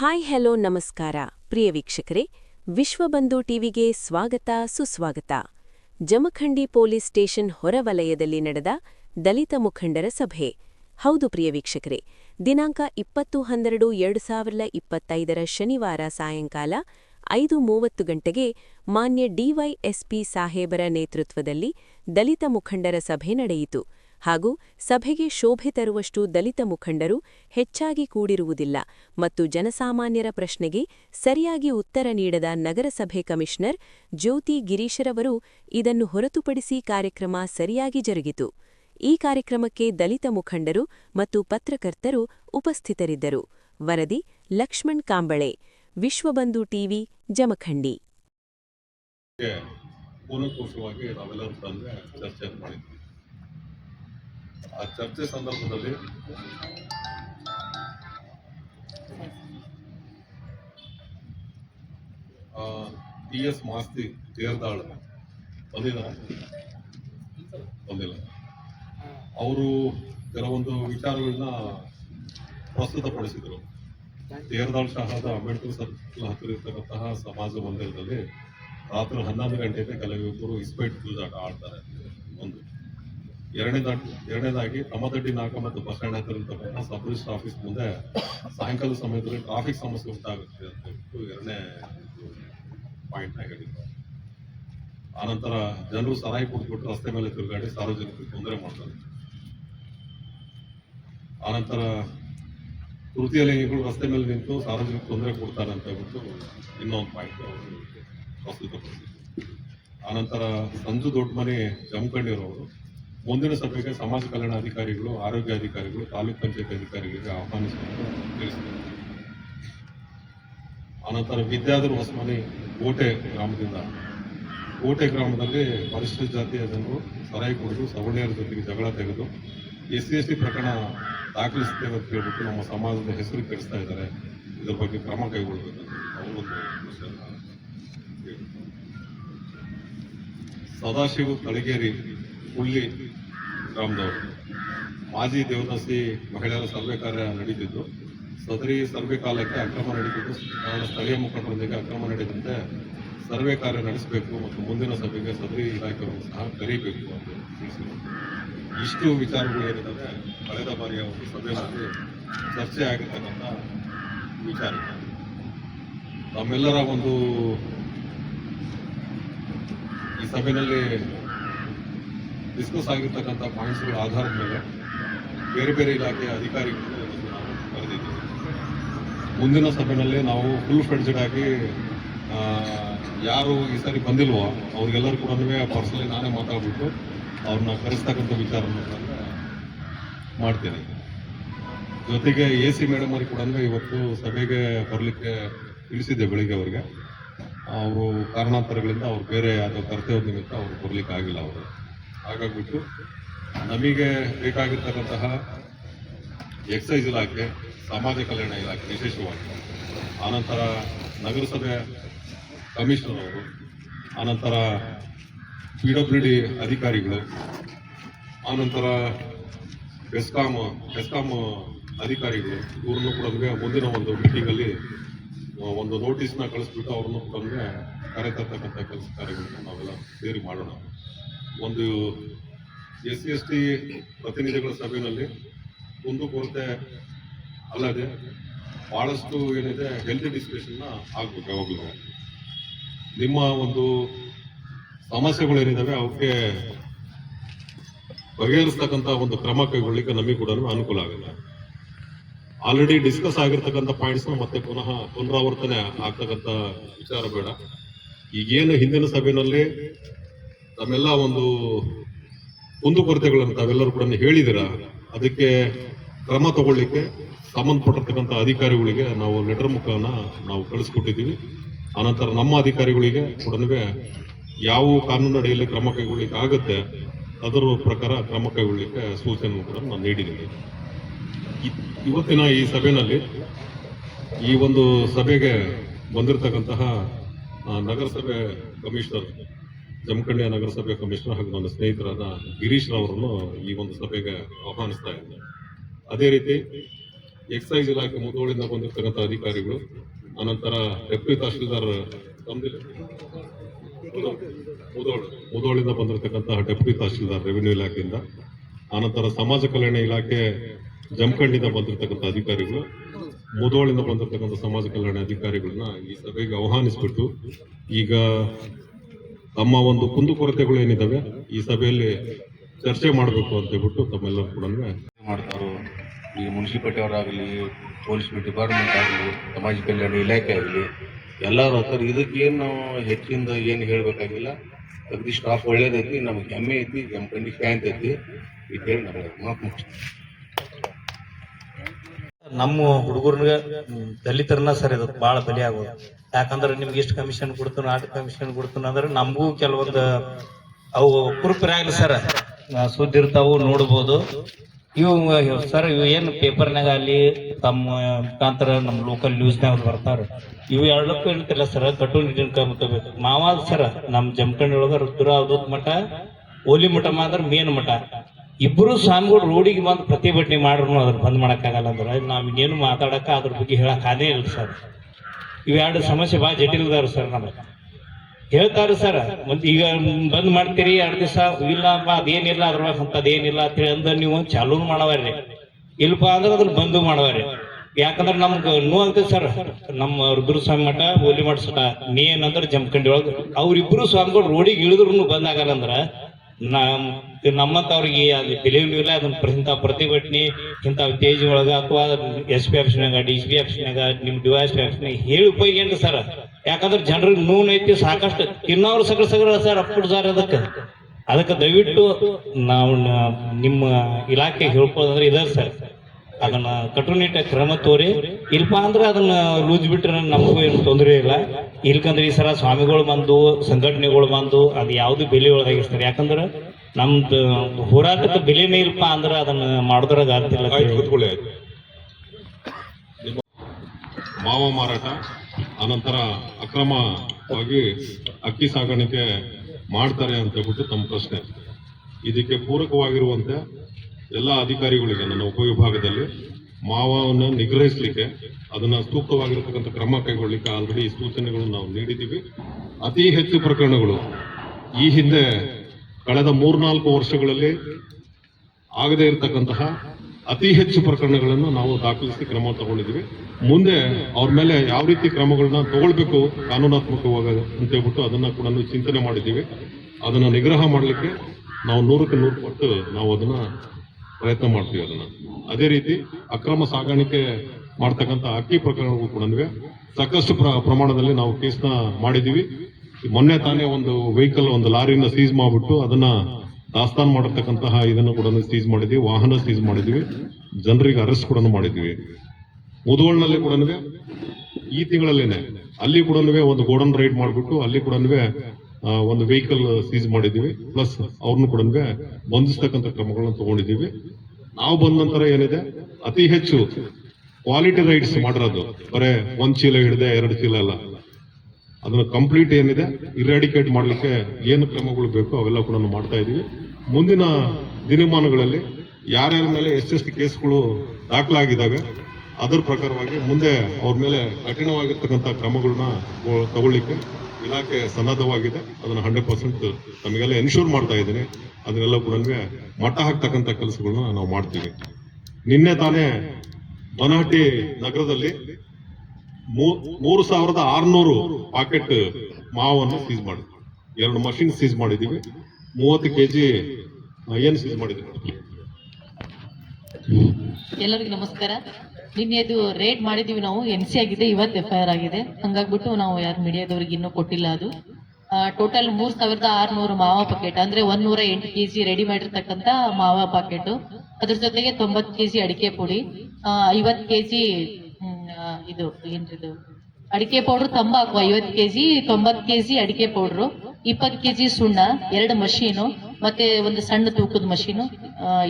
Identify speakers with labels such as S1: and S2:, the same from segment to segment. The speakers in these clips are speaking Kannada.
S1: ಹಾಯ್, ಹೆಲೋ, ನಮಸ್ಕಾರ. ಪ್ರಿಯ ವೀಕ್ಷಕರೇ ವಿಶ್ವಬಂಧು ಟಿವಿಗೆ ಸ್ವಾಗತ, ಸುಸ್ವಾಗತ. ಜಮಖಂಡಿ ಪೊಲೀಸ್ ಸ್ಟೇಷನ್ ಹೊರವಲಯದಲ್ಲಿ ನಡೆದ ದಲಿತ ಮುಖಂಡರ ಸಭೆ. ಹೌದು ಪ್ರಿಯ ವೀಕ್ಷಕರೇ, ದಿನಾಂಕ ಇಪ್ಪತ್ತು ಹನ್ನೆರಡು ಎರಡು ಸಾವಿರದ ಇಪ್ಪತ್ತೈದರ ಶನಿವಾರ ಸಾಯಂಕಾಲ ಐದು ಮೂವತ್ತು ಗಂಟೆಗೆ ಮಾನ್ಯ ಡಿವೈಎಸ್ಪಿ ಸಾಹೇಬರ ನೇತೃತ್ವದಲ್ಲಿ ದಲಿತ ಮುಖಂಡರ ಸಭೆ ನಡೆಯಿತು. ಹಾಗೂ ಸಭೆಗೆ ಶೋಭೆ ತರುವಷ್ಟು ದಲಿತ ಮುಖಂಡರು ಹೆಚ್ಚಾಗಿ ಕೂಡಿರುವುದಿಲ್ಲ ಮತ್ತು ಜನಸಾಮಾನ್ಯರ ಪ್ರಶ್ನೆಗೆ ಸರಿಯಾಗಿ ಉತ್ತರ ನೀಡದ ನಗರಸಭೆ ಕಮಿಷನರ್ ಜ್ಯೋತಿ ಗಿರೀಶರವರು ಇದನ್ನು ಹೊರತುಪಡಿಸಿ ಕಾರ್ಯಕ್ರಮ ಸರಿಯಾಗಿ ಜರುಗಿತು. ಈ ಕಾರ್ಯಕ್ರಮಕ್ಕೆ ದಲಿತ ಮುಖಂಡರು ಮತ್ತು ಪತ್ರಕರ್ತರು ಉಪಸ್ಥಿತರಿದ್ದರು. ವರದಿ ಲಕ್ಷ್ಮಣ್ ಕಾಂಬಳೆ, ವಿಶ್ವಬಂಧು ಟಿವಿ, ಜಮಖಂಡಿ.
S2: ನಾವೆಲ್ಲರೂ ತಂದ್ರೆ ಚರ್ಚೆ ಮಾಡಿದ್ವಿ. ಆ ಚರ್ಚೆ ಸಂದರ್ಭದಲ್ಲಿ ಟಿ ಎಸ್ ಮಾಸ್ತಿ ತೇರ್ದಾಳ ಬಂದಿಲ್ಲ ಬಂದಿಲ್ಲ. ಅವರು ಕೆಲವೊಂದು ವಿಚಾರಗಳನ್ನ ಪ್ರಸ್ತುತಪಡಿಸಿದರು. ತೇರ್ದಾಳ್ ಶಹಾದ ಅಂಬೇಡ್ಕರ್ ಸರ್ಕಲ್ ಹತ್ತಿರ ಇರ್ತಕ್ಕಂತಹ ಸಮಾಜ ಮಂದಿರದಲ್ಲಿ ರಾತ್ರಿ ಹನ್ನೊಂದು ಗಂಟೆಗೆ ಕೆಲವೊಬ್ಬರು ಇಸ್ಪೇಟ್ ಆಡ್ತಾರೆ ಒಂದು. ಎರಡನೇದ ಎರಡನೇದಾಗಿ ತಮ್ಮದಡ್ಡಿ ನಾಕ ಮತ್ತು ಬಸ್ ಸ್ಟ್ಯಾಂಡ್ ಹತ್ತಿರ ಸಬ್ ರಿಜಿಸ್ಟರ್ ಆಫೀಸ್ ಮುಂದೆ ಸಾಯಂಕಾಲ ಸಮಯದಲ್ಲಿ ಟ್ರಾಫಿಕ್ ಸಮಸ್ಯೆ ಉಂಟಾಗುತ್ತೆ ಅಂತ ಹೇಳ್ಬಿಟ್ಟು ಎರಡನೇ ಪಾಯಿಂಟ್ ಹೇಳಿದ್ರು ಆನಂತರ ಜನರು ಸರಾಯಿ ಕೊಟ್ಟುಬಿಟ್ಟು ರಸ್ತೆ ಮೇಲೆ ತಿರುಗಾಡಿ ಸಾರ್ವಜನಿಕರಿಗೆ ತೊಂದರೆ ಮಾಡ್ತಾರೆ. ಆನಂತರ ತೃತೀಯ ಲಿಂಗಿಗಳು ರಸ್ತೆ ಮೇಲೆ ನಿಂತು ಸಾರ್ವಜನಿಕ ತೊಂದರೆ ಕೊಡ್ತಾರೆ ಅಂತ ಹೇಳ್ಬಿಟ್ಟು ಇನ್ನೊಂದು ಪಾಯಿಂಟ್ ಪ್ರಸ್ತುತಪಡಿಸಿದ್ರು. ಆನಂತರ ಸಂಜು ದೊಡ್ಡಮನೆ ಜಮಖಂಡಿರವರು ಮುಂದಿನ ಸಭೆಗೆ ಸಮಾಜ ಕಲ್ಯಾಣ ಅಧಿಕಾರಿಗಳು, ಆರೋಗ್ಯ ಅಧಿಕಾರಿಗಳು, ತಾಲೂಕ್ ಪಂಚಾಯತ್ ಅಧಿಕಾರಿಗಳಿಗೆ ಆಹ್ವಾನಿಸುವಂತೆ ತಿಳಿಸಿದರು ಅನಂತರ ವಿದ್ಯಾಧರ್ ಹೊಸಮನಿ ಕೋಟೆ ಗ್ರಾಮದಿಂದ. ಕೋಟೆ ಗ್ರಾಮದಲ್ಲಿ ಪರಿಶಿಷ್ಟ ಜಾತಿಯ ಜನರು ಸರಾಯಿ ಕುಡಿದು ಸವರ್ಣೀಯರ ಜೊತೆಗೆ ಜಗಳ ತೆಗೆದು ಎಸ್ ಸಿ ಎಸ್ ಟಿ ಪ್ರಕರಣ ದಾಖಲಿಸುತ್ತೇವೆ ಅಂತ ಹೇಳ್ಬಿಟ್ಟು ನಮ್ಮ ಸಮಾಜದ ಹೆಸರು ಕೆಡಿಸ್ತಾ ಇದ್ದಾರೆ. ಇದ್ರ ಬಗ್ಗೆ ಕ್ರಮ ಕೈಗೊಳ್ಳಬೇಕು ಸದಾಶಿವ ತಳಗೇರಿ ಹುಳ್ಳಿ ಗ್ರಾಮದವರು ಮಾಜಿ ದೇವದಾಸಿ ಮಹಿಳೆಯರ ಸರ್ವೆ ಕಾರ್ಯ ನಡೀತಿದ್ದು ಸದರಿ ಸರ್ವೆ ಕಾಲಕ್ಕೆ ಅಕ್ರಮ ನಡೀತಿದ್ದು ಕಾರಣ ಸ್ಥಳೀಯ ಮುಖಂಡರೊಂದಿಗೆ ಅಕ್ರಮ ನಡೆದಂತೆ ಸರ್ವೆ ಕಾರ್ಯ ನಡೆಸಬೇಕು ಮತ್ತು ಮುಂದಿನ ಸಭೆಗೆ ಸದರಿ ಇಲಾಖೆಯನ್ನು ಸಹ ಕರೀಬೇಕು ಅಂತ ತಿಳಿಸಿದರು. ಇಷ್ಟು ವಿಚಾರಗಳು ಏನಿದ್ದಾವೆ ಕಳೆದ ಬಾರಿಯ ಒಂದು ಸಭೆಯಲ್ಲಿ ಚರ್ಚೆ ಆಗಿರ್ತಕ್ಕಂಥ ವಿಚಾರ ತಮ್ಮೆಲ್ಲರ ಒಂದು ಈ ಸಭೆಯಲ್ಲಿ ಡಿಸ್ಕಸ್ ಆಗಿರ್ತಕ್ಕಂಥ ಪಾಯಿಂಟ್ಸ್ಗಳ ಆಧಾರದ ಮೇಲೆ ಬೇರೆ ಬೇರೆ ಇಲಾಖೆಯ ಅಧಿಕಾರಿಗಳು ಮುಂದಿನ ಸಭೆಯಲ್ಲಿ ನಾವು ಫುಲ್ ಫ್ರೆಡ್ಜೆಡ್ ಆಗಿ ಯಾರು ಈ ಸಾರಿ ಬಂದಿಲ್ವೋ ಅವ್ರಿಗೆಲ್ಲರೂ ಕೂಡ ಪರ್ಸನಲಿ ನಾನೇ ಮಾತಾಡ್ಬಿಟ್ಟು ಅವ್ರನ್ನ ಕರೆಸ್ತಕ್ಕಂಥ ವಿಚಾರ ಮಾಡ್ತೇನೆ. ಜೊತೆಗೆ ಎ ಸಿ ಮೇಡಮ್ ಅವ್ರಿಗೆ ಕೂಡ ಇವತ್ತು ಸಭೆಗೆ ಬರಲಿಕ್ಕೆ ತಿಳಿಸಿದ್ದೆ ಬೆಳಿಗ್ಗೆ ಅವರಿಗೆ. ಅವರು ಕಾರಣಾಂತರಗಳಿಂದ ಅವ್ರು ಬೇರೆ ಅದು ಕರ್ತವ್ಯ ನಿಮಿತ್ತ ಅವ್ರು ಬರ್ಲಿಕ್ಕೆ ಆಗಿಲ್ಲ ಅವರು. ಹಾಗಾಗ್ಬಿಟ್ಟು ನಮಗೆ ಬೇಕಾಗಿರ್ತಕ್ಕಂತಹ ಎಕ್ಸೈಸ್ ಇಲಾಖೆ, ಸಮಾಜ ಕಲ್ಯಾಣ ಇಲಾಖೆ ವಿಶೇಷವಾಗಿ, ಆನಂತರ ನಗರಸಭೆ ಕಮಿಷನರ್ ಅವರು, ಆನಂತರ ಪಿ ಡಬ್ಲ್ಯೂ ಡಿ ಅಧಿಕಾರಿಗಳು, ಆನಂತರ ಬೆಸ್ಕಾಂ ಬೆಸ್ಕಾಂ ಅಧಿಕಾರಿಗಳು, ಇವ್ರನ್ನು ಕೂಡ ಮುಂದಿನ ಒಂದು ಮೀಟಿಂಗಲ್ಲಿ ಒಂದು ನೋಟಿಸ್ನ ಕಳಿಸ್ಬಿಟ್ಟು ಅವ್ರನ್ನು ಕೂಡ ನಮಗೆ ಕರೆತರ್ತಕ್ಕಂಥ ಕೆಲಸ ಕಾರ್ಯಗಳನ್ನು ನಾವೆಲ್ಲ ಸೇರಿ ಮಾಡೋಣ. ಒಂದು ಎಸ್ ಸಿ ಎಸ್ ಟಿ ಪ್ರತಿನಿಧಿಗಳ ಸಭೆಯಲ್ಲಿ ಒಂದು ಕೊರತೆ ಅಲ್ಲದೆ ಬಹಳಷ್ಟು ಏನಿದೆ ಹೆಲ್ದಿ ಡಿಸ್ಕಷನ್ನ ಆಗ್ಬೇಕು ಯಾವಾಗಲೂ. ನಿಮ್ಮ ಒಂದು ಸಮಸ್ಯೆಗಳು ಏನಿದಾವೆ ಅವಕ್ಕೆ ಬಗೆಹರಿಸ್ತಕ್ಕಂಥ ಒಂದು ಕ್ರಮ ಕೈಗೊಳ್ಳಿಕ್ಕೆ ನಮಗೆ ಕೂಡ ಅನುಕೂಲ ಆಗಲ್ಲ. ಆಲ್ರೆಡಿ ಡಿಸ್ಕಸ್ ಆಗಿರ್ತಕ್ಕಂಥ ಪಾಯಿಂಟ್ಸ್ನ ಮತ್ತೆ ಪುನಃ ಪುನರಾವರ್ತನೆ ಆಗ್ತಕ್ಕಂಥ ವಿಚಾರ ಬೇಡ. ಈಗೇನು ಹಿಂದಿನ ಸಭೆಯಲ್ಲಿ ತಮ್ಮೆಲ್ಲ ಒಂದು ಕುಂದುಕೊರತೆಗಳನ್ನು ತಾವೆಲ್ಲರೂ ಕೂಡ ಹೇಳಿದಿರ ಅದಕ್ಕೆ ಕ್ರಮ ತಗೊಳ್ಳಿಕ್ಕೆ ಸಂಬಂಧಪಟ್ಟಿರ್ತಕ್ಕಂಥ ಅಧಿಕಾರಿಗಳಿಗೆ ನಾವು ಲೆಟರ್ ಮುಖಾನ ನಾವು ಕಳಿಸ್ಕೊಟ್ಟಿದ್ದೀವಿ. ಆನಂತರ ನಮ್ಮ ಅಧಿಕಾರಿಗಳಿಗೆ ಕೂಡ ಯಾವ ಕಾನೂನು ಅಡಿಯಲ್ಲಿ ಕ್ರಮ ಕೈಗೊಳ್ಳಿಕ್ಕೆ ಆಗುತ್ತೆ ಅದರ ಪ್ರಕಾರ ಕ್ರಮ ಕೈಗೊಳ್ಳಿಕ್ಕೆ ಸೂಚನೆ ಕೂಡ ನಾನು ನೀಡಿದ್ದೀನಿ. ಇವತ್ತಿನ ಈ ಸಭೆಯಲ್ಲಿ ಈ ಒಂದು ಸಭೆಗೆ ಬಂದಿರತಕ್ಕಂತಹ ನಗರಸಭೆ ಕಮಿಷನರ್ ಜಮಖಂಡಿಯ ನಗರಸಭೆ ಕಮಿಷನರ್ ಹಾಗೂ ನನ್ನ ಸ್ನೇಹಿತರಾದ ಗಿರೀಶ್ ರವರನ್ನು ಈ ಒಂದು ಸಭೆಗೆ ಆಹ್ವಾನಿಸ್ತಾ ಇದ್ದಾರೆ ಅದೇ ರೀತಿ ಎಕ್ಸೈಸ್ ಇಲಾಖೆ ಮುಧೋಳಿಂದ ಬಂದಿರತಕ್ಕಂಥ ಅಧಿಕಾರಿಗಳು, ಅನಂತರ ಡೆಪ್ಟಿ ತಹಶೀಲ್ದಾರ್ ಮುದೋಳಿಂದ ಬಂದಿರತಕ್ಕಂತಹ ಡೆಪ್ಟಿ ತಹಶೀಲ್ದಾರ್ ರೆವಿನ್ಯೂ ಇಲಾಖೆಯಿಂದ ಆನಂತರ ಸಮಾಜ ಕಲ್ಯಾಣ ಇಲಾಖೆ ಜಮಖಂಡಿಂದ ಬಂದಿರತಕ್ಕಂಥ ಅಧಿಕಾರಿಗಳು ಮುದೋಳಿಂದ ಬಂದಿರತಕ್ಕಂಥ ಸಮಾಜ ಕಲ್ಯಾಣ ಅಧಿಕಾರಿಗಳನ್ನ ಈ ಸಭೆಗೆ ಆಹ್ವಾನಿಸ್ಬಿಟ್ಟು ಈಗ ತಮ್ಮ ಒಂದು ಕುಂದುಕೊರತೆಗಳು ಏನಿದಾವೆ ಈ ಸಭೆಯಲ್ಲಿ ಚರ್ಚೆ ಮಾಡಬೇಕು ಅಂತ ಹೇಳ್ಬಿಟ್ಟು ತಮ್ಮೆಲ್ಲರೂ ಕೂಡ
S3: ಮಾಡ್ತಾರೋ? ಈ ಮುನ್ಸಿಪಾಲ್ಟಿ ಅವರಾಗಲಿ, ಪೊಲೀಸ್ ಡಿಪಾರ್ಟ್ಮೆಂಟ್ ಆಗಲಿ, ಸಮಾಜ ಕಲ್ಯಾಣ ಇಲಾಖೆ ಆಗಲಿ, ಎಲ್ಲರೂ ಸರ್ ಇದಕ್ಕೇನು ನಾವು ಹೆಚ್ಚಿಂದ ಏನು ಹೇಳಬೇಕಾಗಿಲ್ಲ? ಅಗದಿ ಸ್ಟಾಫ್ ಒಳ್ಳೇದೈತಿ ನಮ್ಗೆ ಹೆಮ್ಮೆ ಐತಿ ಜಮಖಂಡಿ ಕ್ಯಾಂತ್ ಐತಿ? ಇದು ಹೇಳಿ ನಮಗೆ ಮಾತು ಮುಗಿಸ್ತೀನಿ
S4: ನಮ್ಮ ಹುಡುಗರ್ಗ ದಲಿತರನ್ನ ಸರ್ ಇದು ಭಾಳ ಬಲಿ ಆಗೋದು. ಯಾಕಂದ್ರೆ ನಿಮ್ಗೆ ಇಷ್ಟು ಕಮಿಷನ್ ಕೊಡ್ತಾನ ಆಟ ಕಮಿಷನ್ ಕೊಡ್ತಾನ ಅಂದ್ರೆ ನಮಗೂ ಕೆಲವೊಂದು ಅವು ಕುರುಪರಾಗ್ಲಿ ಸರ್ ಸುದ್ದಿ ಇರ್ತಾವು, ನೋಡ್ಬೋದು. ಇವು ಸರ್, ಇವು ಏನು ಪೇಪರ್ನಾಗ ಅಲ್ಲಿ ತಮ್ಮ ಮುಖಾಂತರ ನಮ್ಮ ಲೋಕಲ್ ನ್ಯೂಸ್ನಾಗ ಬರ್ತಾರೆ. ಇವು ಎರಡಕ್ಕೂ ಏನಂತಿಲ್ಲ ಸರ್ ಕಟ್ಟುನಿಟ್ಟಿನ ಕ್ರಮ ತಗೋಬೇಕು ಮಾವಾದ ಸರ್, ನಮ್ಮ ಜಮಖಂಡಿ ಒಳಗೆ ರುದ್ರ ಮಠ ಓಲಿ ಮಠ ಮಾತ್ರ ಮೇನ್ ಮಠ. ಇಬ್ಬರು ಸ್ವಾಮಿಗಳು ರೋಡಿಗೆ ಬಂದು ಪ್ರತಿಭಟನೆ ಮಾಡ್ರು ಅದ್ರ ಬಂದ್ ಮಾಡೋಕ್ಕಾಗಲ್ಲ ಅಂದ್ರೆ ನಾವ್ ಇನ್ನೇನು ಮಾತಾಡಕ ಅದ್ರ ಬಗ್ಗೆ ಹೇಳಕ್ ಅದೇ ಇಲ್ಲ ಸರ್. ಇವೆರಡು ಸಮಸ್ಯೆ ಭಾಳ ಜಟಿಲದಾರ ಸರ್ ನಮಗೆ. ಹೇಳ್ತಾರೆ ಸರ್ ಮತ್ತೆ ಈಗ ಬಂದ್ ಮಾಡ್ತೀರಿ, ಎರಡು ದಿವಸ ಇಲ್ಲಪ್ಪ ಅದೇನಿಲ್ಲ, ಅದ್ರೊಳಗೆ ಅಂತದೇನಿಲ್ಲ ಅಂತೇಳಿ ಅಂದ್ರೆ ನೀವು ಚಾಲೂ ಮಾಡವ್ರಿ. ಇಲ್ಲಪ್ಪ ಅಂದ್ರೆ ಅದನ್ನ ಬಂದು ಮಾಡವ್ರಿ. ಯಾಕಂದ್ರೆ ನಮ್ಗೆ ನೋವು ಅಂತ ಸರ್. ನಮ್ಮ ರುದ್ರ ಸ್ವಾಮಿ ಮಠ, ಹೋಲಿ ಮಠ ಸಟ ಏನಂದ್ರೆ ಜಮಖಂಡಿ ಒಳಗೆ ಅವ್ರಿಬ್ರು ಸ್ವಾಮಿಗಳು ರೋಡಿಗೆ ಇಳಿದ್ರು ಬಂದ್ ಅಂದ್ರೆ ಅಂದ್ರ ನಮ್ಮಂತವ್ರಿಗೆ ಅದು ಇಲ್ಲ, ಅದನ್ನ ಇಂಥ ಪ್ರತಿಭಟನೆ, ಇಂಥ ತೇಜ್ ಒಳಗ ಅಥವಾ ಎಸ್ ಪಿ ಆಫೀಸ್ನಾಗ ಡಿ ಸಿ ಪಿ ಆಫೀಸ್ನಾಗ ನಿಮ್ ಡಿ ಎಸ್ ಪಿ ಆಫೀಸ್ನಾಗ ಹೇಳಿ ಉಪಯೋಗ ಏನ್ರಿ ಸರ್ ಯಾಕಂದ್ರೆ ಜನರಿಗೆ ನೂನ್ ಐತಿ ಸಾಕಷ್ಟು, ತಿನ್ನೋರು ಸಗರ ಸಗರ ಸರ್ ಅಪ್ಪುಡ್ ಸರ್ ಅದಕ್ಕೆ. ಅದಕ್ಕೆ ದಯವಿಟ್ಟು ನಾವು ನಿಮ್ಮ ಇಲಾಖೆ ಹೇಳ್ಕೊಳ್ಳೋದಂದ್ರೆ ಇದ ಸರ್ ಅದನ್ನ ಕಟ್ಟುನಿಟ್ಟ ಕ್ರಮ ತೋರಿ ಇಲ್ಪ ಅಂದ್ರೆ ಅದನ್ನ ಲೂಜ್ ಬಿಟ್ರೆ ನಮಗೂ ಏನು ತೊಂದರೆ ಇಲ್ಲ. ಇಲ್ಕಂದ್ರೆ ಈ ಸಲ ಸ್ವಾಮಿಗಳು ಬಂದು ಸಂಘಟನೆಗಳು ಬಂದು ಅದು ಯಾವ್ದು ಬೆಲೆ ಒಳಗಾಗಿರ್ತಾರೆ ಯಾಕಂದ್ರೆ ನಮ್ದು ಹೋರಾಟದ ಬೆಲೆನೇ ಇಲ್ಪ ಅಂದ್ರೆ ಅದನ್ನ ಮಾಡೋದ್ರಾಗ ಆಗ್ತಿಲ್ಲ
S2: ಮಾವ ಮಾರಾಟ ಅನಂತರ ಅಕ್ರಮವಾಗಿ ಅಕ್ಕಿ ಸಾಗಾಣಿಕೆ ಮಾಡ್ತಾರೆ ಅಂತ ಹೇಳ್ಬಿಟ್ಟು ತಮ್ಮ ಪ್ರಶ್ನೆ. ಇದಕ್ಕೆ ಪೂರಕವಾಗಿರುವಂತೆ ಎಲ್ಲ ಅಧಿಕಾರಿಗಳಿಗೆ ನನ್ನ ಉಪವಿಭಾಗದಲ್ಲಿ ಮಾವವನ್ನು ನಿಗ್ರಹಿಸಲಿಕ್ಕೆ ಅದನ್ನ ಸೂಕ್ತವಾಗಿರತಕ್ಕಂಥ ಕ್ರಮ ಕೈಗೊಳ್ಳಲಿಕ್ಕೆ ಆಲ್ರೆಡಿ ಸೂಚನೆಗಳನ್ನು ನಾವು ನೀಡಿದ್ದೀವಿ. ಅತಿ ಹೆಚ್ಚು ಪ್ರಕರಣಗಳು ಈ ಹಿಂದೆ ಕಳೆದ ಮೂರ್ನಾಲ್ಕು ವರ್ಷಗಳಲ್ಲಿ ಆಗದೇ ಇರತಕ್ಕಂತಹ ಅತಿ ಹೆಚ್ಚು ಪ್ರಕರಣಗಳನ್ನು ನಾವು ದಾಖಲಿಸಿ ಕ್ರಮ ತಗೊಂಡಿದ್ದೀವಿ. ಮುಂದೆ ಅವ್ರ ಮೇಲೆ ಯಾವ ರೀತಿ ಕ್ರಮಗಳನ್ನ ತಗೊಳ್ಬೇಕು ಕಾನೂನಾತ್ಮಕವಾಗಿ ಅಂತ ಹೇಳ್ಬಿಟ್ಟು ಅದನ್ನ ಕೂಡ ಚಿಂತನೆ ಮಾಡಿದ್ದೀವಿ. ಅದನ್ನ ನಿಗ್ರಹ ಮಾಡಲಿಕ್ಕೆ ನಾವು ನೂರಕ್ಕೆ ನೂರು ಪಟ್ಟು ನಾವು ಅದನ್ನ ಪ್ರಯತ್ನ ಮಾಡ್ತೀವಿ ಅದನ್ನ. ಅದೇ ರೀತಿ ಅಕ್ರಮ ಸಾಗಾಣಿಕೆ ಮಾಡ್ತಕ್ಕಂಥ ಅಕ್ಕಿ ಪ್ರಕರಣಗಳು ಕೂಡ ಸಾಕಷ್ಟು ಪ್ರ- ಪ್ರಮಾಣದಲ್ಲಿ ನಾವು ಕೇಸ್ನ ಮಾಡಿದ್ದೀವಿ. ಮೊನ್ನೆ ತಾನೇ ಒಂದು ವೆಹಿಕಲ್, ಒಂದು ಲಾರಿನ ಸೀಸ್ ಮಾಡಿಬಿಟ್ಟು ಅದನ್ನ ದಾಸ್ತಾನು ಮಾಡಿರ್ತಕ್ಕಂತಹ ಇದನ್ನು ಕೂಡ ಸೀಸ್ ಮಾಡಿದ್ವಿ ವಾಹನ ಸೀಸ್ ಮಾಡಿದ್ವಿ ಜನರಿಗೆ ಅರೆಸ್ಟ್ ಕೂಡ ಮಾಡಿದ್ವಿ ಮುದುವಳ್ನಲ್ಲಿ ಕೂಡ ಈ ತಿಂಗಳಲ್ಲೇನೆ, ಅಲ್ಲಿ ಕೂಡ ಒಂದು ಗೋಡನ್ ರೈಡ್ ಮಾಡಿಬಿಟ್ಟು ಅಲ್ಲಿ ಕೂಡ ಒಂದು ವೆಹಿಕಲ್ ಸೀಸ್ ಮಾಡಿದ್ದೀವಿ. ಪ್ಲಸ್ ಅವ್ರನ್ನು ಕೂಡ ಬಂಧಿಸ್ತಕ್ಕಂಥ ಕ್ರಮಗಳನ್ನ ತಗೊಂಡಿದ್ದೀವಿ. ನಾವು ಬಂದ ನಂತರ ಏನಿದೆ? ಅತಿ ಹೆಚ್ಚು ಕ್ವಾಲಿಟಿ ರೈಡ್ಸ್ ಮಾಡಿರೋದು. ಬರೇ ಒಂದ್ ಚೀಲ ಹಿಡಿದೆ ಎರಡು ಚೀಲ ಅಲ್ಲ. ಅದನ್ನ ಕಂಪ್ಲೀಟ್ ಏನಿದೆ? ಇರಾಡಿಕೇಟ್ ಮಾಡಲಿಕ್ಕೆ ಏನು ಕ್ರಮಗಳು ಬೇಕು ಅವೆಲ್ಲ ಕೂಡ ಮಾಡ್ತಾ ಇದೀವಿ ಮುಂದಿನ ದಿನಮಾನಗಳಲ್ಲಿ ಯಾರ್ಯಾರ ಮೇಲೆ ಎಷ್ಟೆಷ್ಟು ಕೇಸ್ಗಳು ದಾಖಲಾಗಿದ್ದಾವೆ, ಅದರ ಪ್ರಕಾರವಾಗಿ ಮುಂದೆ ಅವ್ರ ಮೇಲೆ ಕಠಿಣವಾಗಿರ್ತಕ್ಕಂಥ ಕ್ರಮಗಳನ್ನ ತಗೊ- ತಗೊಳ್ಳಿಕ್ಕೆ ಇಲಾಖೆ ಸನ್ನದ್ಧವಾಗಿದೆ. ಅದನ್ನ ಹಂಡ್ರೆಡ್ ಪರ್ಸೆಂಟ್ ತಮಗೆಲ್ಲ ಎನ್ಶೂರ್ ಮಾಡ್ತಾ ಇದ್ದೀನಿ. ಅದನ್ನೆಲ್ಲ ಕೂಡ ಮಟ್ಟ ಹಾಕ್ತಕ್ಕಂಥ ಕೆಲಸಗಳನ್ನ ನಾವು ಮಾಡ್ತೀವಿ. ನಿನ್ನೆ ತಾನೇ ಬನಹಟ್ಟಿ ನಗರದಲ್ಲಿ ಮೂರು ಸಾವಿರದ ಆರ್ನೂರು ಪಾಕೆಟ್ ಮಾವನ್ನು ಸೀಸ್ ಮಾಡಿದ್ವಿ. ಎರಡು ಮಷಿನ್ ಸೀಸ್ ಮಾಡಿದೀವಿ ಮೂವತ್ತು ಕೆಜಿ ಏನು ಸೀಸ್ ಮಾಡಿದ್ವಿ
S5: ಎಲ್ಲರಿಗೂ ನಮಸ್ಕಾರ. ನಿನ್ನೆದು ರೇಡ್ ಮಾಡಿದೀವಿ ನಾವು ಎನ್ ಸಿ ಆಗಿದೆ, ಇವತ್ತು ಎಫ್ ಐ ಆರ್ ಆಗಿದೆ. ಹಂಗಾಗ್ಬಿಟ್ಟು ನಾವು ಯಾರು ಮೀಡಿಯಾದವ್ರಿಗೆ ಇನ್ನೂ ಕೊಟ್ಟಿಲ್ಲ ಅದು. ಟೋಟಲ್ ಮೂರ್ ಸಾವಿರದ ಆರ್ನೂರು ಮಾವ ಪಾಕೆಟ್ ಅಂದ್ರೆ ಒಂದ್ ನೂರ ಎಂಟು ಕೆಜಿ ರೆಡಿ ಮಾಡಿರ್ತಕ್ಕಂತ ಮಾವ ಪಾಕೆಟ್ ಅದ್ರ ಜೊತೆಗೆ ತೊಂಬತ್ತು ಕೆಜಿ ಅಡಿಕೆ ಪುಡಿ ಐವತ್ತು ಕೆಜಿ ಇದು, ಏನ್ರಿದು, ಅಡಿಕೆ ಪೌಡರ್ ತಂಬಾಕು, ಐವತ್ತು ಕೆಜಿ, ತೊಂಬತ್ತು ಕೆಜಿ ಅಡಿಕೆ ಪೌಡ್ರು. ಇಪ್ಪತ್ತು ಕೆಜಿ ಸುಣ್ಣ, ಎರಡು ಮಷೀನು, ಮತ್ತೆ ಒಂದು ಸಣ್ಣ ತೂಕದ ಮಷೀನು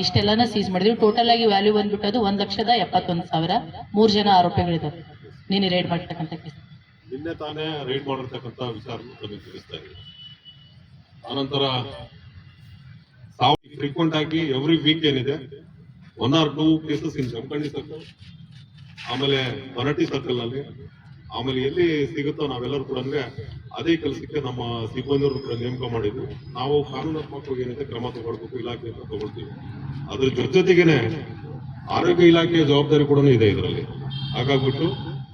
S5: ಇಷ್ಟೆಲ್ಲಾನ ಸೀಸ್ ಮಾಡಿದ್ವಿ. ಟೋಟಲ್ ಆಗಿ ವ್ಯಾಲ್ಯೂ ಬಂದ್ಬಿಟ್ಟು ಅದು ಒಂದ್ ಲಕ್ಷದ ಎಪ್ಪತ್ತೊಂದು ಸಾವಿರ. ಮೂರು ಜನ ಆರೋಪಿಗಳಿದ್ದಾರೆ ನೀನು ರೇಡ್ ಮಾಡಿರ್ತಕ್ಕಂಥ ಕೇಸ್
S2: ನಿನ್ನೆ ತಾನೇ ರೇಡ್ ಮಾಡಿರ್ತಕ್ಕಂಥ ವಿಚಾರ ತಿಳಿಸ್ತಾ ಇದ್ದೀನಿ. ಆನಂತರ ಫ್ರೀಕ್ವೆಂಟ್ ಆಗಿ ಎವ್ರಿ ವೀಕ್ ಏನಿದೆ one or two cases in Jamakhandi circle ಆಮೇಲೆ ಮರಾಠಿ ಸರ್ಕಲ್ನಲ್ಲಿ ಆಮೇಲೆ ಎಲ್ಲಿ ಸಿಗುತ್ತೋ ನಾವೆಲ್ಲರೂ ಕೂಡ ಅದೇ ಕೆಲಸಕ್ಕೆ ನಮ್ಮ ಸಿಬ್ಬಂದಿಯವರು ಕೂಡ ನೇಮಕ ಮಾಡಿದ್ವಿ ನಾವು ಕಾನೂನಾತ್ಮಕವಾಗಿ ಏನಿದೆ ಕ್ರಮ ತಗೊಳ್ಬೇಕು ಇಲಾಖೆಯಿಂದ ತಗೊಳ್ತೀವಿ. ಅದ್ರ ಜೊತೆ ಜೊತೆಗೇನೆ ಆರೋಗ್ಯ ಇಲಾಖೆಯ ಜವಾಬ್ದಾರಿ ಕೂಡ ಇದೆ ಇದರಲ್ಲಿ. ಹಾಗಾಗ್ಬಿಟ್ಟು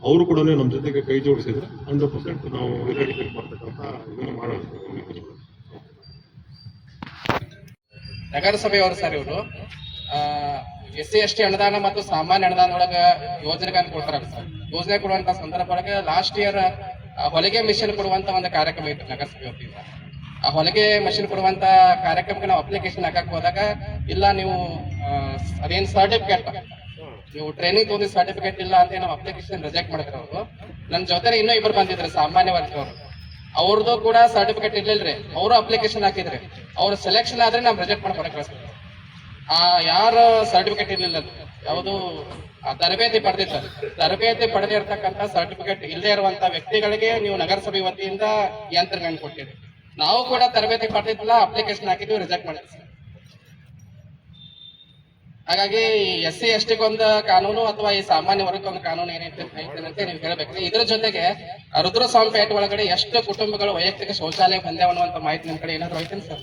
S2: ಅವರು ಕೂಡ ನಮ್ಮ ಜೊತೆಗೆ ಕೈ ಜೋಡಿಸಿದ್ರೆ ಹಂಡ್ರೆಡ್ ಪರ್ಸೆಂಟ್ ನಾವು
S6: ನಗರಸಭೆಯವರು ಸರ್ ಇವರು. ಎಸ್ ಸಿ ಎಸ್ ಟಿ ಅನುದಾನ ಮತ್ತು ಸಾಮಾನ್ಯ ಅನುದಾನ ಒಳಗ ಯೋಜನೆಗಳನ್ನ ಕೊಡ್ತಾರ ಸರ್. ಯೋಜನೆ ಕೊಡುವಂತ ಸಂದರ್ಭ ಒಳಗೆ ಲಾಸ್ಟ್ ಇಯರ್ ಹೊಲಿಗೆ ಮಿಷನ್ ಕೊಡುವಂತ ಒಂದು ಕಾರ್ಯಕ್ರಮ ಇತ್ತು ನಗರಸಭೆ ವತಿಯಿಂದ. ಆ ಹೊಲಿಗೆ ಮಿಷನ್ ಕೊಡುವಂತ ಕಾರ್ಯಕ್ರಮಕ್ಕೆ ನಾವು ಅಪ್ಲಿಕೇಶನ್ ಹಾಕಕ್ ಹೋದಾಗ, ಇಲ್ಲ ನೀವು ಅದೇನ್ ಸರ್ಟಿಫಿಕೇಟ್ ನೀವು ಟ್ರೈನಿಂಗ್ ತಗೊಂಡಿ ಸರ್ಟಿಫಿಕೇಟ್ ಇಲ್ಲ ಅಂತ ನಾವು ಅಪ್ಲಿಕೇಶನ್ ರಿಜೆಕ್ಟ್ ಮಾಡಿದ್ರು ಅವರು. ನನ್ನ ಜೊತೆ ಇನ್ನೂ ಇಬ್ಬರು ಬಂದಿದ್ರು ಸಾಮಾನ್ಯ ವರ್ಗದವರು ಅವ್ರದ್ದು ಕೂಡ ಸರ್ಟಿಫಿಕೇಟ್ ಇರ್ಲಿಲ್ರಿ. ಅವರು ಅಪ್ಲಿಕೇಶನ್ ಹಾಕಿದ್ರಿ. ಅವ್ರ ಸೆಲೆಕ್ಷನ್ ಆದ್ರೆ ನಾವು ರಿಜೆಕ್ಟ್ ಮಾಡಿ ಕಳಿಸ್ತೀವಿ ಆ, ಯಾರ ಸರ್ಟಿಫಿಕೇಟ್ ಇರ್ಲಿಲ್ಲ ಯಾವುದು? ತರಬೇತಿ ಪಡೆದಿದ್ದ ತರಬೇತಿ ಪಡೆದಿರ್ತಕ್ಕಂಥ ಸರ್ಟಿಫಿಕೇಟ್ ಇಲ್ಲದೆ ಇರುವಂತ ವ್ಯಕ್ತಿಗಳಿಗೆ ನೀವು ನಗರಸಭೆ ವತಿಯಿಂದ ಯಂತ್ರಗಳನ್ನು ಕೊಟ್ಟಿರಿ. ನಾವು ಕೂಡ ತರಬೇತಿ ಪಡೆದಿದ್ದಿಲ್ಲ ಅಪ್ಲಿಕೇಶನ್ ಹಾಕಿದ್ವಿ ರಿಜೆಕ್ಟ್ ಮಾಡಿದ್ವಿ. ಹಾಗಾಗಿ ಎಸ್ ಸಿ ಎಸ್ ಟಿಗೊಂದು ಕಾನೂನು ಅಥವಾ ಈ ಸಾಮಾನ್ಯ ವರ್ಗಕ್ಕೊಂದು ಕಾನೂನು ಏನೈತೆ ಅಂತ ನೀವು ಹೇಳ್ಬೇಕ್ರಿ. ಇದ್ರ ಜೊತೆಗೆ ರುದ್ರಸ್ವಾಮಿ ಪೇಟೆ ಒಳಗಡೆ ಎಷ್ಟು ಕುಟುಂಬಗಳು ವೈಯಕ್ತಿಕ ಶೌಚಾಲಯ ಬಂದೇವ ಅನ್ನುವಂತ ಮಾಹಿತಿ ನಿಮ್ ಕಡೆ ಏನಾದ್ರು ಐತೇನು ಸರ್?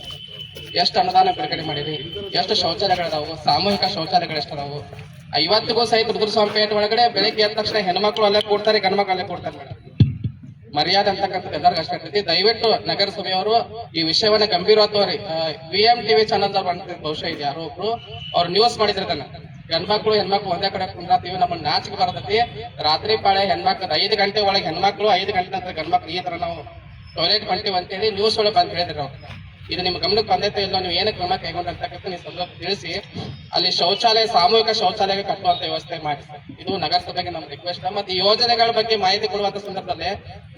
S6: ಎಷ್ಟು ಅನುದಾನ ಬಿಡುಗಡೆ ಮಾಡಿರಿ ಎಷ್ಟು ಶೌಚಾಲಯಗಳದಾವು? ಸಾಮೂಹಿಕ ಶೌಚಾಲಯಗಳು ಎಷ್ಟದಾವು ಐವತ್ತಿಗೂ ಸಹಿತ ರುದ್ರಸ್ವಾಮಿ ಪೇಟೆ ಒಳಗಡೆ, ಬೆಳಿಗ್ಗೆ ಎದ್ದ ತಕ್ಷಣ ಹೆಣ್ಮಕ್ಳು ಅಲ್ಲೇ ಕೊಡ್ತಾರೆ ಗಂಡ್ಮಕ್ಳು ಅಲ್ಲೇ ಕೊಡ್ತಾರೆ ಮೇಡಮ್ ಮರ್ಯಾದೆ ಅಂತಕ್ಕಂಥದ್ದು ಎಲ್ಲರಿಗೂ ಅಷ್ಟೇ ಇರ್ತೈತಿ. ದಯವಿಟ್ಟು ನಗರಸಭೆಯವರು ಈ ವಿಷಯವನ್ನ ಗಂಭೀರವಾಗಿ ವಿ ಎಂ ಟಿವಿ ಚಾನಲ್ ಬಹುಶಃ ಇದೆ ಯಾರೋ ಒಬ್ರು, ಅವ್ರು ನ್ಯೂಸ್ ಮಾಡಿದ್ರು ಅದನ್ನ ಹೆಣ್ಮಕ್ಳು ಹೆಣ್ಮಕ್ಳು ಒಂದೇ ಕಡೆ ಕುಂದ್ರಾತೀವಿ, ನಮ್ಮನ್ನ ನಾಚಿಕೆ ಬರ್ತೈತಿ ರಾತ್ರಿ ಪಾಳೆ ಹೆಣ್ಮಕ್ಳು ಐದು ಗಂಟೆ ಒಳಗೆ ಹೆಣ್ಮಕ್ಳು ಐದು ಗಂಟೆ ನಂತರ ಗಂಡ್ಮಕ್ಳು ಈ ತರ ನಾವು ಟಾಯ್ಲೆಟ್ ಹೊಂಟಿವಿ ಅಂತೇಳಿ ನ್ಯೂಸ್ ಒಳಗೆ ಬಂದು ಹೇಳಿದ್ರು ಅವ್ರು. ಇದು ನಿಮ್ಮ ಗಮನಕ್ಕೆ ಬಂದೈತೆ ಇಲ್ಲ ನೀವು ಏನು ಕ್ರಮ ಕೈಗೊಂಡಂತಕ್ಕಂಥ ನೀವು ಸಂದರ್ಭ ತಿಳಿಸಿ. ಅಲ್ಲಿ ಶೌಚಾಲಯ, ಸಾಮೂಹಿಕ ಶೌಚಾಲಯ ಕಟ್ಟುವಂತ ವ್ಯವಸ್ಥೆ ಮಾಡಿ. ಇದು ನಗರಸಭೆಗೆ ನಮ್ಮ ರಿಕ್ವೆಸ್ಟ್ ಮತ್ತೆ ಯೋಜನೆಗಳ ಬಗ್ಗೆ ಮಾಹಿತಿ ಕೊಡುವಂತ ಸಂದರ್ಭದಲ್ಲಿ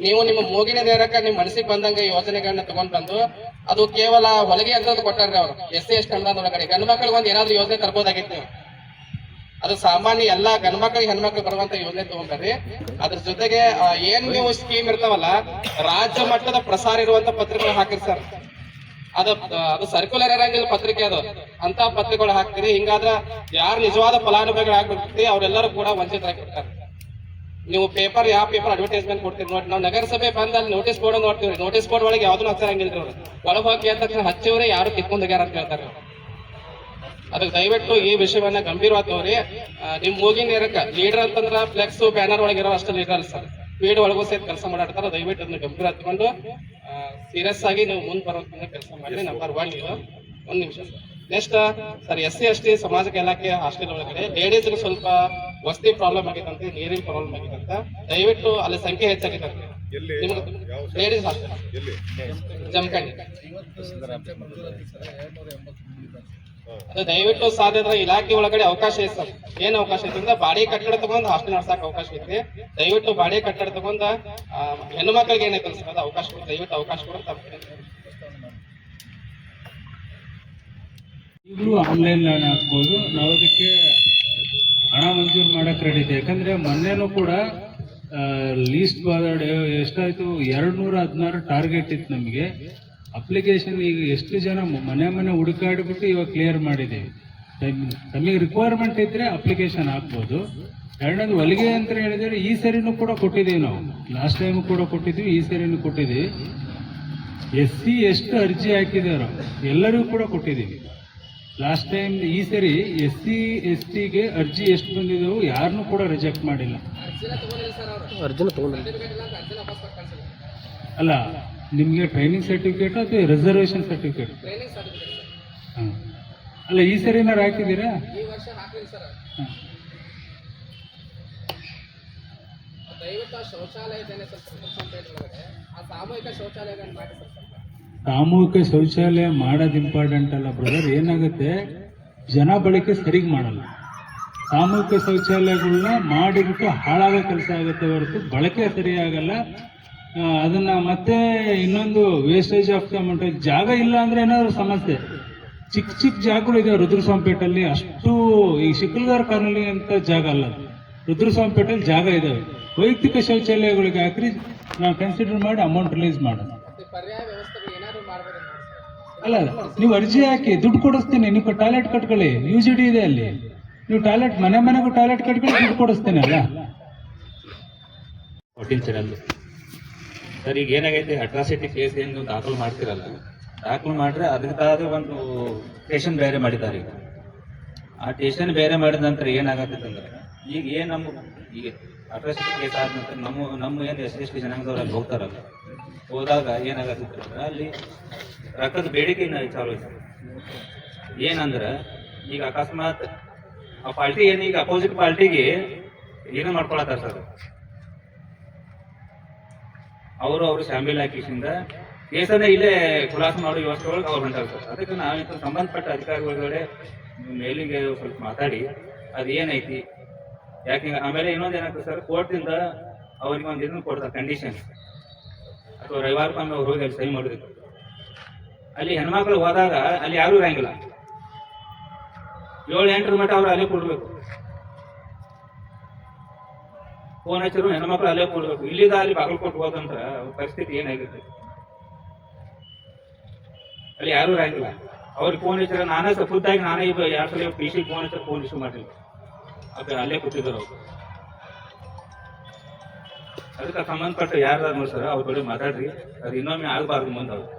S6: ನೀವು ನಿಮ್ಮ ಮೂಗಿನ ನೇರಕ್ಕೆ ನಿಮ್ಮ ಮನಸ್ಸಿಗೆ ಬಂದಂಗೆ ಯೋಜನೆಗಳನ್ನ ತಗೊಂಡ್ ಬಂದು, ಅದು ಕೇವಲ ಹೊಲಿಗೆ ಅಂತ ಕೊಟ್ಟಾರ್ರಿ ಅವರು. ಎಸ್ ಸಿ ಒಳಗಡೆ. ಗಂಡು ಮಕ್ಕಳಿಗೆ ಒಂದು ಏನಾದ್ರು ಯೋಜನೆ ತರ್ಬೋದಾಗಿತ್ತು ಅದು ಸಾಮಾನ್ಯ ಎಲ್ಲಾ ಗಂಡ್ಮಕ್ಳಿಗೆ ಹೆಣ್ಮಕ್ಳು ಬರುವಂತ ಯೋಜನೆ ತಗೊಂಡ್ರಿ. ಅದ್ರ ಜೊತೆಗೆ ಏನ್ ನೀವು ಸ್ಕೀಮ್ ಇರ್ತಾವಲ್ಲ, ರಾಜ್ಯ ಮಟ್ಟದ ಪ್ರಸಾರ ಇರುವಂತ ಪತ್ರಿಕೆಗಳು ಹಾಕಿರಿ ಸರ್. ಅದ ಅದು ಸರ್ಕ್ಯುಲರ್ ಇರಂಗಿಲ್ಲ ಪತ್ರಿಕೆ ಅದು. ಅಂತ ಪತ್ರಿಕೆಗಳು ಹಾಕ್ತೀರಿ. ಹಿಂಗಾದ್ರ ಯಾರು ನಿಜವಾದ ಫಲಾನುಭವಿಗಳು ಆಗ್ಬಿಡ್ತೀರಿ, ಅವರೆಲ್ಲರೂ ಕೂಡ ವಂಚಿತರಾಗಿರ್ತಾರೆ ನೀವು ಪೇಪರ್ ಯಾವ ಪೇಪರ್ ಅಡ್ವರ್ಟೈಸ್ಮೆಂಟ್ ಕೊಡ್ತೀರಿ ನೋಡಿ. ನಾವು ನಗರಸಭೆ ಬಂದ ಅಲ್ಲಿ ನೋಟಿಸ್ ಬೋರ್ಡ್ ನೋಡ್ತೀವಿ. ನೋಟಿಸ್ ಬೋರ್ಡ್ ಒಳಗೆ ಯಾವ್ದು ಹಚ್ಚಿರಂಗಿಲ್ಲ ಅವ್ರು. ಒಳಗೆ ತಕ್ಷಣ ಹಚ್ಚಿವ್ರೆ ಯಾರು ಕಿತ್ಕೊಂಡು ಹೋಗ್ಯಾರ ಅಂತ ಹೇಳ್ತಾರೆ ಅದಕ್ಕೆ ದಯವಿಟ್ಟು ಈ ವಿಷಯವನ್ನ ಗಂಭೀರವಾಗಿ ತೋರಿ. ನಿಮ್ ಮೂಗಿನ ಇರಕ್ಕ ಲೀಡರ್ ಅಂತಂದ್ರ ಫ್ಲೆಕ್ಸ್ ಬ್ಯಾನರ್ ಒಳಗಿರೋ ಅಷ್ಟು ಲೀಡರ್ ಸರ್. ಫೀಲ್ಡ್ ಒಳಗೂ ಸಹಿತ ಕೆಲಸ ಮಾಡಾಡ್ತಾರೆ ದಯವಿಟ್ಟು ಅದನ್ನ ಗಂಭೀರ ಹತ್ಕೊಂಡು ಸೀರಿಯಸ್ ಆಗಿ ನೀವು ಮುಂದೆ ಬರುವಂತ ಕೆಲಸ ಮಾಡಿ ನಂಬರ್ ಒನ್ ಇದು. ಒಂದು ನಿಮಿಷ sir. Next sir S C S T ಸಮಾಜ ಇಲಾಖೆ ಹಾಸ್ಟೆಲ್ ಒಳಗಡೆ ಲೇಡೀಸ್ ಸ್ವಲ್ಪ ವಸತಿ ಪ್ರಾಬ್ಲಮ್ ಆಗಿತ್ತಂತೆ ನೀರಿನ ಪ್ರಾಬ್ಲಮ್ ಆಗಿತ್ತಂತ. ದಯವಿಟ್ಟು ಅಲ್ಲಿ ಸಂಖ್ಯೆ ಹೆಚ್ಚಾಗಿತ್ತಂತೆ ಲೇಡೀಸ್ ಹಾಸ್ಟೆಲ್ ಜಮಖಂಡಿ. ಅದು ದಯವಿಟ್ಟು ಸಾಧ್ಯ ಇಲಾಖೆ ಒಳಗಡೆ ಅವಕಾಶ ಇದೆ ಸರ್. ಏನ್ ಅವಕಾಶ ಐತಿ ಅಂದ್ರೆ ಬಾಡಿ ಕಟ್ಟಡ ತಗೊಂಡ್ ಹಾಸ್ಟೆಲ್ ನಡ್ಸಕ್ ಅವಕಾಶ ಐತಿ ದಯವಿಟ್ಟು ಬಾಡಿ ಕಟ್ಟಡ ತಗೊಂಡ ಹೆಣ್ಣು ಮಕ್ಕಳಿಗೆ ಏನೈತೆ ಸರ್ ಅದು ಅವಕಾಶ ದಯವಿಟ್ಟು ಅವಕಾಶ ಕೊಡಿ ತಪ್ಪು
S7: ಈಗಲೂ ಆನ್ಲೈನ್ ಹಾಕ್ಬೋದು ನಾವು ಹಣ ಮಂಜೂರು ಮಾಡಕ್ಕೆ ರೆಡಿ ಇದೆ ಯಾಕಂದ್ರೆ ಮೊನ್ನೆನೂ ಕೂಡ ಲೀಸ್ಟ್ ಎಷ್ಟಾಯ್ತು? ಎರಡು ನೂರ ಹದಿನಾರು ಟಾರ್ಗೆಟ್ ಇತ್ತು ನಮಗೆ. ಅಪ್ಲಿಕೇಶನ್ ಈಗ ಎಷ್ಟು ಜನ ಮನೆ ಮನೆ ಹುಡುಕಾಡ್ಬಿಟ್ಟು ಇವಾಗ ಕ್ಲಿಯರ್ ಮಾಡಿದ್ದೀವಿ ನಮಗೆ ರಿಕ್ವೈರ್ಮೆಂಟ್ ಇದ್ರೆ ಅಪ್ಲಿಕೇಶನ್ ಹಾಕ್ಬೋದು. ಎರಡನೇದು ಹೊಲಿಗೆ ಅಂತ ಹೇಳಿದ್ರೆ ಈ ಸರಿನೂ ಕೂಡ ಕೊಟ್ಟಿದ್ದೀವಿ ನಾವು. ಲಾಸ್ಟ್ ಟೈಮು ಕೂಡ ಕೊಟ್ಟಿದ್ದೀವಿ ಈ ಸರಿನೂ ಕೊಟ್ಟಿದ್ದೀವಿ. ಎಸ್ ಸಿ ಎಷ್ಟು ಅರ್ಜಿ ಹಾಕಿದಾರೋ ಎಲ್ಲರಿಗೂ ಕೂಡ ಕೊಟ್ಟಿದ್ದೀವಿ. ಲಾಸ್ಟ್ ಟೈಮ್ ಈ ಸರಿ ಎಸ್ ಸಿ ಎಸ್ ಟಿಗೆ ಅರ್ಜಿ ಎಷ್ಟು ಬಂದಿದ್ದವು ಯಾರನ್ನೂ ಕೂಡ ರಿಜೆಕ್ಟ್ ಮಾಡಿಲ್ಲ. ಅಲ್ಲ ನಿಮಗೆ ಟ್ರೈನಿಂಗ್ ಸರ್ಟಿಫಿಕೇಟ್ ಅಥವಾ ರಿಸರ್ವೇಷನ್ ಸರ್ಟಿಫಿಕೇಟ್ ಹಾಂ. ಅಲ್ಲ ಈ ಸರಿ ಏನಾರು ಹಾಕಿದ್ದೀರಾ? ಹಾಂ. ಸಾಮೂಹಿಕ ಶೌಚಾಲಯ ಮಾಡೋದು ಇಂಪಾರ್ಟೆಂಟ್ ಅಲ್ಲ ಬ್ರದರ್ ಏನಾಗುತ್ತೆ? ಜನ ಬಳಕೆ ಸರಿಗೆ ಮಾಡಲ್ಲ. ಸಾಮೂಹಿಕ ಶೌಚಾಲಯಗಳನ್ನ ಮಾಡಿಬಿಟ್ಟು ಹಾಳಾಗೋ ಕೆಲಸ ಆಗುತ್ತೆ ಹೊರತು ಬಳಕೆ ಸರಿಯಾಗಲ್ಲ. ಅದನ್ನ ಮತ್ತೆ ಇನ್ನೊಂದು ವೇಸ್ಟೇಜ್ ಆಫ್ ಅಮೌಂಟ್ ಜಾಗ ಇಲ್ಲ ಅಂದ್ರೆ ಏನಾದ್ರು ಸಮಸ್ಯೆ. ಚಿಕ್ಕ ಚಿಕ್ಕ ಜಾಗಗಳು ಇದೆ ರುದ್ರಸ್ವಾಮಿಪೇಟಲ್ಲಿ ಅಷ್ಟು ಈ ಶಿಕ್ಲ್ಗಾರ್ ಕಾಲೋನಿ ಅಂತ ಜಾಗ ಅಲ್ಲ ಅದು. ರುದ್ರಸ್ವಾಮಿಪೇಟೆಯಲ್ಲಿ ಜಾಗ ಇದಾವೆ. ವೈಯಕ್ತಿಕ ಶೌಚಾಲಯಗಳಿಗೆ ಹಾಕ್ರಿ ನಾವು ಕನ್ಸಿಡರ್ ಮಾಡಿ ಅಮೌಂಟ್ ರಿಲೀಸ್ ಮಾಡೋಣ ಅಲ್ಲ ನೀವು ಅರ್ಜಿ ಹಾಕಿ ದುಡ್ಡು ಕೊಡಿಸ್ತೀನಿ. ನೀವು ಟಾಯ್ಲೆಟ್ ಕಟ್ಕೊಳ್ಳಿ. ಯು ಜಿ ಡಿ ಇದೆ ಅಲ್ಲಿ. ನೀವು ಟಾಯ್ಲೆಟ್ ಮನೆ ಮನೆಗೂ ಟಾಯ್ಲೆಟ್ ಕಟ್ಕೊಳ್ಳಿ ದುಡ್ಡು ಕೊಡಿಸ್ತೀನಿ ಅಲ್ಲ.
S4: ಸರ್, ಈಗ ಏನಾಗೈತೆ? ಅಟ್ರಾಸಿಟಿ ಕೇಸ್ ಏನು ದಾಖಲು ಮಾಡ್ತಿರಲ್ಲ, ದಾಖಲು ಮಾಡ್ರೆ ಅದಕ್ಕಾದ ಒಂದು ಸ್ಟೇಷನ್ ಬೇರೆ ಮಾಡಿದ್ದಾರೆ ಈಗ. ಆ ಸ್ಟೇಷನ್ ಬೇರೆ ಮಾಡಿದ ನಂತರ ಏನಾಗತ್ತೆ ಅಂದ್ರೆ, ಈಗ ಏನು ನಮ್ಮ, ಈಗ ಅಟ್ರಾಸಿಟಿ ಕೇಸ್ ಆದ ನಂತರ ನಮ್ಮ ನಮ್ಮ ಏನು ಎಸ್ ಎಸ್ ಟಿ ಜನಾಂಗದವ್ರು ಅಲ್ಲಿ ಹೋಗ್ತಾರಲ್ಲ, ಹೋದಾಗ ಏನಾಗತ್ತೆ ಅಂದ್ರೆ ಅಲ್ಲಿ ರಕ್ತದ ಬೇಡಿಕೆ ಚಾಲು ಐತೆ ಏನಂದ್ರೆ, ಈಗ ಅಕಸ್ಮಾತ್ ಆ ಪಾರ್ಟಿ ಏನು ಈಗ ಅಪೋಸಿಟ್ ಪಾರ್ಟಿಗೆ ಏನೋ ಮಾಡ್ಕೊಳತ್ತಾರ ಸರ್ ಅವರು ಅವರು ಶಾಮಿಲ್ ಹಾಕಿಸಿಂದ ಕೇಸನ್ನ ಇಲ್ಲೇ ಖುಲಾಸೆ ಮಾಡೋ ವ್ಯವಸ್ಥೆ ಒಳಗೆ ಅವ್ರು ಹೊಂಟಾಗ ಸರ್. ಅದಕ್ಕೆ ನಾವಿಂತ ಸಂಬಂಧಪಟ್ಟ ಅಧಿಕಾರಿಗಳ ಮೇಲಿಗೆ ಸ್ವಲ್ಪ ಮಾತಾಡಿ, ಅದು ಏನೈತಿ? ಯಾಕೆ ಆಮೇಲೆ ಇನ್ನೊಂದು ಏನಾಗ್ತದೆ ಸರ್ ಕೋರ್ಟಿಂದ ಅವ್ರಿಗೆ ಒಂದು ಇದನ್ನು ಕೊಡ್ತಾರೆ ಕಂಡೀಷನ್ ಅಥವಾ ರವಿವಾರಕ್ಕೊಮ್ಮೆ ಅವ್ರು ಹೋಗಿ ಅಲ್ಲಿ ಸಹಿ ಮಾಡಿದ್ರು ಅಲ್ಲಿ ಹೆಣ್ಮಕ್ಳು ಹೋದಾಗ ಅಲ್ಲಿ ಯಾರೂ ಇರಂಗಿಲ್ಲ. ಏಳು, ಎಂಟರ ಮಟ್ಟ ಅವ್ರು ಅಲ್ಲೇ ಕೊಡ್ಬೇಕು. ಫೋನ್ ಹಚ್ಚಿದ್ರು ಹೆಣ್ಮಕ್ಳು ಅಲ್ಲೇ ಕೊಡ್ಬೇಕು. ಇಲ್ಲಿಂದ ಅಲ್ಲಿ ಬಾಗಲ್ ಕೊಟ್ಟು ಅವ್ರ ಪರಿಸ್ಥಿತಿ ಏನಾಗಿರ್ತದೆ ಅಲ್ಲಿ ಯಾರು ಆಗಿಲ್ಲ ಅವ್ರಿಗೆ ಫೋನ್ ಹಚ್ಚಿದ್ರೆ ನಾನೇ ಖುದ್ದಾಗಿ ನಾನೇ ಇಬ್ಬ ಯಾರ ಸಲ ಪಿ ಸಿ ಫೋನ್ ಹಚ್ಚಿದ್ರೆ ಫೋನ್ ಇಶ್ಯೂ ಮಾಡಿಲ್ಲ ಅದು ಅಲ್ಲೇ ಕೂತಿದ್ರು ಅವ್ರು. ಅದಕ್ಕೆ ಸಂಬಂಧಪಟ್ಟ ಯಾರು ನೋಡಿ ಸರ್, ಅವ್ರ ಬಳಿ ಮಾತಾಡ್ರಿ. ಅದು ಇನ್ನೊಮ್ಮೆ ಆಗಬಾರ್ದು ಮುಂದೆ ಅವ್ರು.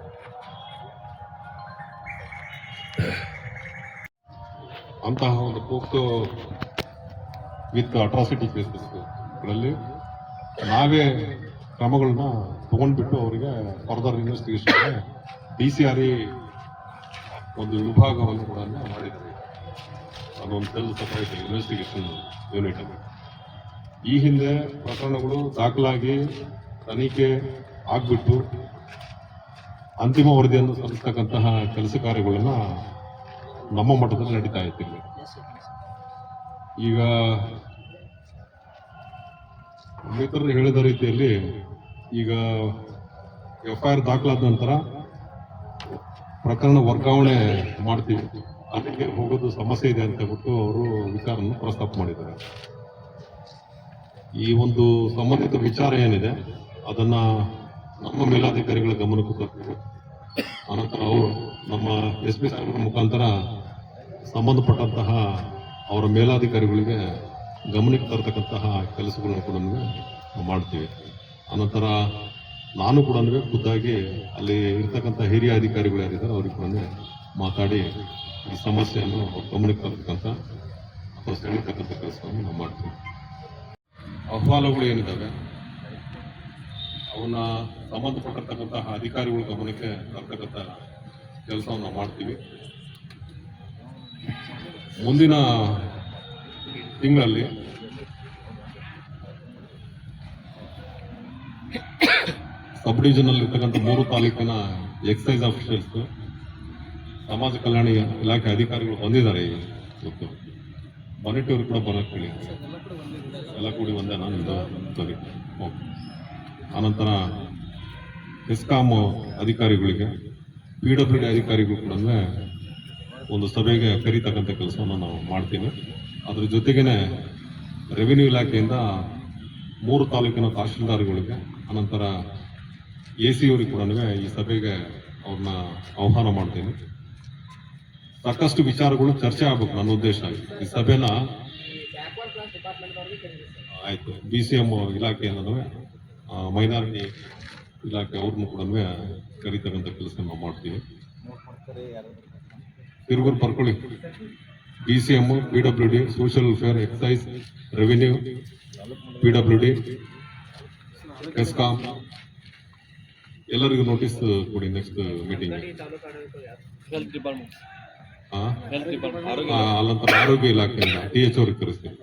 S2: ಅಂತಹ ಒಂದು ಕೂಕ್ತು ವಿತ್ ಅಟ್ರಾಸಿಟಿ ಕೇಸಸ್ಗಳಲ್ಲಿ ನಾವೇ ಕ್ರಮಗಳನ್ನ ತಗೊಂಡ್ಬಿಟ್ಟು ಅವರಿಗೆ ಫರ್ದರ್ ಇನ್ವೆಸ್ಟಿಗೇಷನ್ಗೆ ಡಿ ಸಿ ಆರ್ ಒಂದು ವಿಭಾಗವನ್ನು ಕೂಡ ಮಾಡಿದ್ದಾರೆ. ಅದೊಂದು ಸೆಲ್ ಸಪರೇಟ್ ಇನ್ವೆಸ್ಟಿಗೇಷನ್ ಯೂನಿಟ್ ಅನ್ನು ಈ ಹಿಂದೆ ಪ್ರಕರಣಗಳು ದಾಖಲಾಗಿ ತನಿಖೆ ಆಗ್ಬಿಟ್ಟು ಅಂತಿಮ ವರದಿಯನ್ನು ಸಲ್ಲಿಸ್ತಕ್ಕಂತಹ ಕೆಲಸ ಕಾರ್ಯಗಳನ್ನ ನಮ್ಮ ಮಟ್ಟದಲ್ಲಿ ನಡೀತಾ ಇದ್ದೀವಿ ಈಗ ಮಿತ್ರರು ಹೇಳಿದ ರೀತಿಯಲ್ಲಿ ಈಗ ಎಫ್ ಐ ಆರ್ ದಾಖಲಾದ ನಂತರ ಪ್ರಕರಣ ವರ್ಗಾವಣೆ ಮಾಡ್ತೀವಿ. ಅದಕ್ಕೆ ಹೋಗೋದು ಸಮಸ್ಯೆ ಇದೆ ಅಂತ ಹೇಳ್ಬಿಟ್ಟು ಅವರು ವಿಚಾರವನ್ನು ಪ್ರಸ್ತಾಪ ಮಾಡಿದ್ದಾರೆ. ಈ ಒಂದು ಸಂಬಂಧಿತ ವಿಚಾರ ಏನಿದೆ, ಅದನ್ನ ನಮ್ಮ ಮೇಲಾಧಿಕಾರಿಗಳ ಗಮನಕ್ಕೂ ತರ್ತೀವಿ. ಅನಂತರ ಅವರು ನಮ್ಮ ಎಸ್ ಪಿ ಸಾಹೇಬರ ಮುಖಾಂತರ ಸಂಬಂಧಪಟ್ಟಂತಹ ಅವರ ಮೇಲಾಧಿಕಾರಿಗಳಿಗೆ ಗಮನಕ್ಕೆ ತರತಕ್ಕಂತಹ ಕೆಲಸಗಳನ್ನು ಕೂಡ ಮಾಡ್ತೀವಿ. ಅನಂತರ ನಾನು ಕೂಡ ಖುದ್ದಾಗಿ ಅಲ್ಲಿ ಇರ್ತಕ್ಕಂಥ ಹಿರಿಯ ಅಧಿಕಾರಿಗಳು ಯಾರಿದ್ದಾರೆ ಅವ್ರಿಗೆ ಕೂಡ ಮಾತಾಡಿ ಈ ಸಮಸ್ಯೆಯನ್ನು ಗಮನಕ್ಕೆ ತರತಕ್ಕಂಥ ಅಥವಾ ಸೆಳೀತಕ್ಕಂಥ ಕೆಲಸವನ್ನು ನಾವು ಮಾಡ್ತೀವಿ. ಅಹವಾಲುಗಳು ಏನಿದ್ದಾವೆ ಅವನ್ನ ಸಂಬಂಧಪಟ್ಟಿರ್ತಕ್ಕಂತಹ ಅಧಿಕಾರಿಗಳ ಗಮನಕ್ಕೆ ತರ್ತಕ್ಕಂಥ ಕೆಲಸವನ್ನು ಮಾಡ್ತೀವಿ. ಮುಂದಿನ ತಿಂಗಳಲ್ಲಿ. ಸಬ್ ಡಿವಿಷನ್ ಇರ್ತಕ್ಕಂಥ ಮೂರು ತಾಲೂಕಿನ ಎಕ್ಸೈಸ್ ಆಫೀಸರ್ಸ್ ಸಮಾಜ ಕಲ್ಯಾಣ ಇಲಾಖೆ ಅಧಿಕಾರಿಗಳು ಬಂದಿದ್ದಾರೆ ಇವತ್ತು ಮಾನಿಟರ್ ಕೂಡ ಬರೋಕ್ಕೆ ಹೇಳಿ. ಎಲ್ಲ ಕೂಡಿ ಒಂದೇ ನಾನು ಸರಿ ಓಕೆ ಆನಂತರ ಎಸ್ಕಾಮ್ ಅಧಿಕಾರಿಗಳಿಗೆ, ಪಿ ಡಬ್ಲ್ಯೂ ಡಿ ಅಧಿಕಾರಿಗಳು ಕೂಡ ಒಂದು ಸಭೆಗೆ ಕರೀತಕ್ಕಂಥ ಕೆಲಸವನ್ನು ನಾವು ಮಾಡ್ತೀವಿ. ಅದ್ರ ಜೊತೆಗೇನೆ ರೆವಿನ್ಯೂ ಇಲಾಖೆಯಿಂದ ಮೂರು ತಾಲೂಕಿನ ತಹಶೀಲ್ದಾರ್ಗಳಿಗೆ ಅನಂತರ ಎ ಸಿ ಅವರಿಗೆ ಕೂಡ ಈ ಸಭೆಗೆ ಅವ್ರನ್ನ ಆಹ್ವಾನ ಮಾಡ್ತೀನಿ. ಸಾಕಷ್ಟು ವಿಚಾರಗಳು ಚರ್ಚೆ ಆಗ್ಬೇಕು ನನ್ನ ಉದ್ದೇಶ. ಈ ಸಭೆನ ಆಯ್ತು. ಬಿ ಸಿ ಎಂ ಇಲಾಖೆಯಿಂದ ಮೈನಾರಿಟಿ ಇಲಾಖೆ ಅವ್ರನ್ನೂ ಕೂಡ ಕರೀತಕ್ಕಂಥ ಕೆಲಸ ನಾವು ಮಾಡ್ತೀವಿ. ತಿರುಗೂರು ಬರ್ಕೊಳ್ಳಿ B C P W D social welfare excise revenue P W D ESCOM. ಎಲ್ಲರಿಗೂ ನೋಟಿಸ್ ಕೊಡಿ ನೆಕ್ಸ್ಟ್ ಮೀಟಿಂಗ್. ಅಲ್ಲಂತ ಆರೋಗ್ಯ ಇಲಾಖೆಯಿಂದ ಟಿ ಎಚ್ ಅವ್ರಿಗೆ ಕರೆಸ್ತೀನಿ.